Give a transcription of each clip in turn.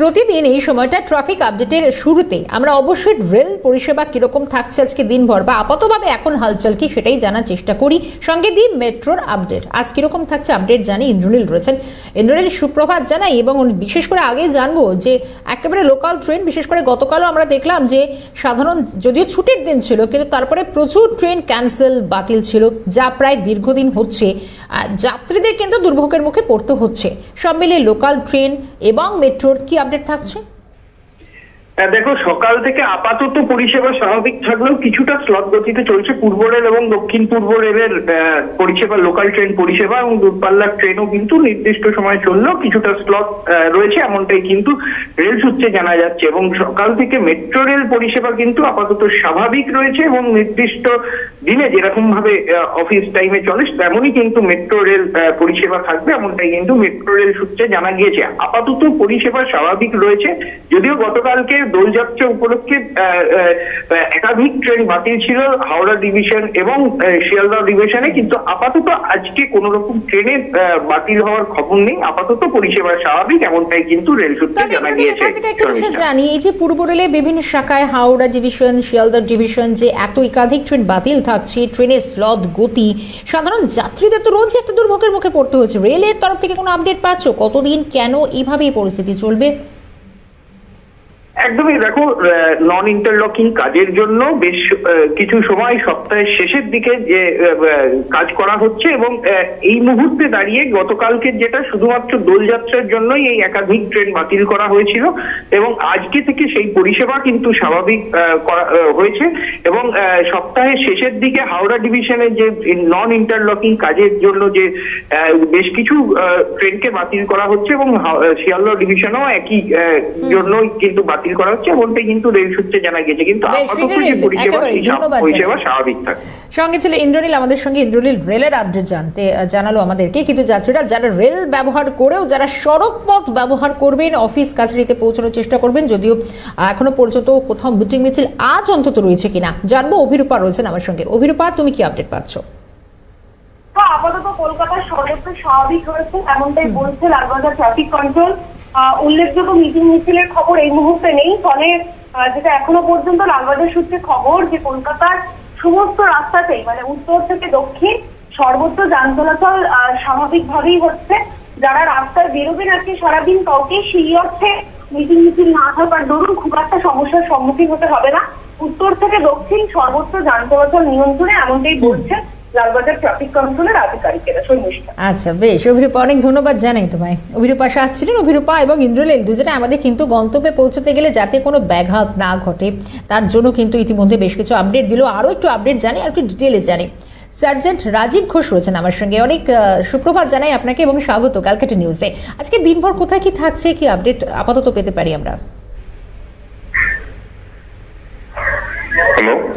প্রতিদিন এই সময়টা ট্রাফিক আপডেটের শুরুতে আমরা অবশ্যই রেল পরিষেবা কীরকম থাকছে আজকে দিনভর বা আপাতভাবে এখন হালচাল কি সেটাই জানার চেষ্টা করি। সঙ্গে দিই মেট্রোর আপডেট আজ কীরকম থাকছে আপডেট জানি ইন্দ্রনীল রয়েছেন। ইন্দ্রনীল, সুপ্রভাত জানাই এবং বিশেষ করে আগে জানব যে একেবারে লোকাল ট্রেন বিশেষ করে গতকালও আমরা দেখলাম যে সাধারণ যদিও ছুটির দিন ছিল, কিন্তু তারপরে প্রচুর ট্রেন ক্যান্সেল বাতিল ছিল, যা প্রায় দীর্ঘদিন হচ্ছে। যাত্রীদের কিন্তু দুর্ভোগের মুখে পড়তে হচ্ছে। সব মিলিয়ে লোকাল ট্রেন এবং মেট্রোর কি আপডেট থাকছে? দেখো, সকাল থেকে আপাতত পরিষেবা স্বাভাবিক থাকলেও কিছুটা স্লট গতিতে চলছে পূর্ব রেল এবং দক্ষিণ পূর্ব রেলের পরিষেবা লোকাল ট্রেন পরিষেবা এবং দূরপাল্লার ট্রেনও কিন্তু নির্দিষ্ট সময় চললেও কিছুটা স্লট রয়েছে, এমনটাই কিন্তু রেল সূত্রে জানা যাচ্ছে এবং সকাল থেকে মেট্রো রেল পরিষেবা কিন্তু আপাতত স্বাভাবিক রয়েছে এবং নির্দিষ্ট দিনে যেরকম ভাবে অফিস টাইমে চলে, তেমনই কিন্তু মেট্রো রেল পরিষেবা থাকবে, এমনটাই কিন্তু মেট্রো রেল সূত্রে জানা গিয়েছে। আপাতত পরিষেবা স্বাভাবিক রয়েছে, যদিও গতকালকে দোলযাত্রা উপলক্ষে একাধিক ট্রেন বাতিল ছিল হাওড়া ডিভিশন এবং আহ, শিয়ালদহ ডিভিশনে কিন্তু আপাতত আজকে কোন রকম ট্রেনের আহ, বাতিল হওয়ার খবর নেই। আপাতত পরিষেবা স্বাভাবিক এমনটাই কিন্তু রেল সূত্রে জানা গিয়েছে। বিষয় জানি এই যে পূর্ব রেলে বিভিন্ন শাখায় হাওড়া ডিভিশন শিয়ালদহ ডিভিশন যে এত একাধিক ট্রেন বাতিল থাকছে ট্রেনের স্লট গতি সাধারণ যাত্রীদের তো রোজ একটা দুর্ভোগের মুখে পড়তে হচ্ছে। রেলের তরফ থেকে কোনো আপডেট পাচ্ছ? কতদিন কেন এইভাবে পরিস্থিতি চলবে? একদমই দেখো নন ইন্টারলকিং কাজের জন্য বেশ কিছু সময় সপ্তাহের শেষের দিকে যে কাজ করা হচ্ছে এবং এই মুহূর্তে দাঁড়িয়ে গতকালকে যেটা শুধুমাত্র দোলযাত্রার জন্যই এই একাধিক ট্রেন বাতিল করা হয়েছিল এবং আজকে থেকে সেই পরিষেবা কিন্তু স্বাভাবিক করা হয়েছে এবং সপ্তাহের শেষের দিকে হাওড়া ডিভিশনে যে নন ইন্টারলকিং কাজের জন্য যে বেশ কিছু ট্রেনকে বাতিল করা হচ্ছে এবং শিয়ালদহ ডিভিশনেও একই জন্যই কিন্তু বাতিল করা হচ্ছে এমনটাই কিন্তু রেল সূত্রে জানা গেছে কিন্তু আপাতত যে পরিষেবা স্বাভাবিক থাকে। সঙ্গে ছিল ইন্দ্রনীল আমাদের সঙ্গে ইন্দ্রনীল রেলের আপডেট জানতে জানালো আমাদেরকে। কিন্তু যাত্রীরা যারা রেল ব্যবহার করেও যারা সড়ক পথ ব্যবহার করবেন অফিস কাছারিতে পৌঁছানোর চেষ্টা করবেন যদিও এখনও পর্যন্ত কোথাও মিটিং মিছিল আজ অন্তত রয়েছে কিনা জানব। অভিরূপা রয়েছেন আমার সঙ্গে। অভিরূপা তুমি কি আপডেট পাচ্ছ? হ্যাঁ আপাতত কলকাতার সড়ক স্বাভাবিক হয়েছে এমনটাই বলছে লালবাজার ট্রাফিক কন্ট্রোল উল্লেখযোগ্য মিটিং মিছিলের খবর এই মুহূর্তে নেই। ফলে যেটা এখনও পর্যন্ত লালবাজার সূত্রে খবর যে কলকাতার সমস্ত রাস্তাতেই মানে উত্তর থেকে দক্ষিণ সর্বত্র যান চলাচল আহ, স্বাভাবিকভাবেই হচ্ছে। যারা রাস্তায় বেরোবে আজকে সারাদিন কাউকে সেই অর্থে মিটিং মিছিল না থাকার দরুন খুব একটা সমস্যার সম্মুখীন হতে হবে না। উত্তর থেকে দক্ষিণ সর্বত্র যান চলাচল নিয়ন্ত্রণে এমনটাই বলছে লালবাজার ট্রাফিক কন্ট্রোলের আধিকারিকেরা শর্মিষ্ঠা আচ্ছা বেশ। অভিরূপা অনেক ধন্যবাদ জানাই তোমায়। অভিরূপা শাহ ছিলেন অভিরূপা এবং ইন্দ্রলীল দুজনে আমাদের কিন্তু গন্তব্যে পৌঁছতে গেলে যাতে কোনো ব্যাঘাত না ঘটে তার জন্য কিন্তু ইতিমধ্যে বেশ কিছু আপডেট দিল। আরও একটু আপডেট জানি আর একটু ডিটেলে জানি সার্জেন্ট রাজীব ঘোষ রয়েছেন আমার সঙ্গে। অনেক সুপ্রভাত জানাই আপনাকে এবং স্বাগত ক্যালকাটা নিউজে আজকে দিনভর কোথায় কি থাকছে কি আপডেট আপাতত পেতে পারি আমরা?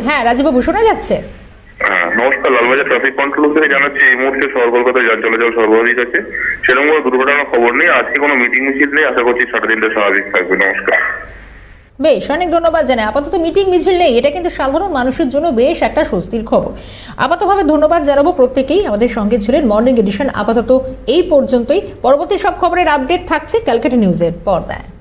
হ্যাঁ রাজীববাবু শোনা যাচ্ছে? হ্যাঁ নমস্কার লালবাজার ট্রাফিক কন্ট্রোল থেকে জানাচ্ছি এই মুহূর্তে শহর কলকাতায় যান চলাচল স্বাভাবিক আছে। সেরকম কোনো দুর্ঘটনার খবর নেই। আজকে কোনো মিটিং মিছিল নেই। আশা করছি সাড়ে তিনটে স্বাভাবিক থাকবে। নমস্কার। বেশ, অনেক ধন্যবাদ জানাই। আপাতত মিটিং মিছিল নেই। এটা কিন্তু সাধারণ মানুষের জন্য বেশ একটা স্বস্তির খবর। আপাতভাবে ধন্যবাদ জানাব প্রত্যেকেই। আমাদের সঙ্গে ছিলেন মর্নিং এডিশন আপাতত এই পর্যন্তই। পরবর্তী সব খবরের আপডেট থাকছে ক্যালকাটা নিউজের পর্দায়।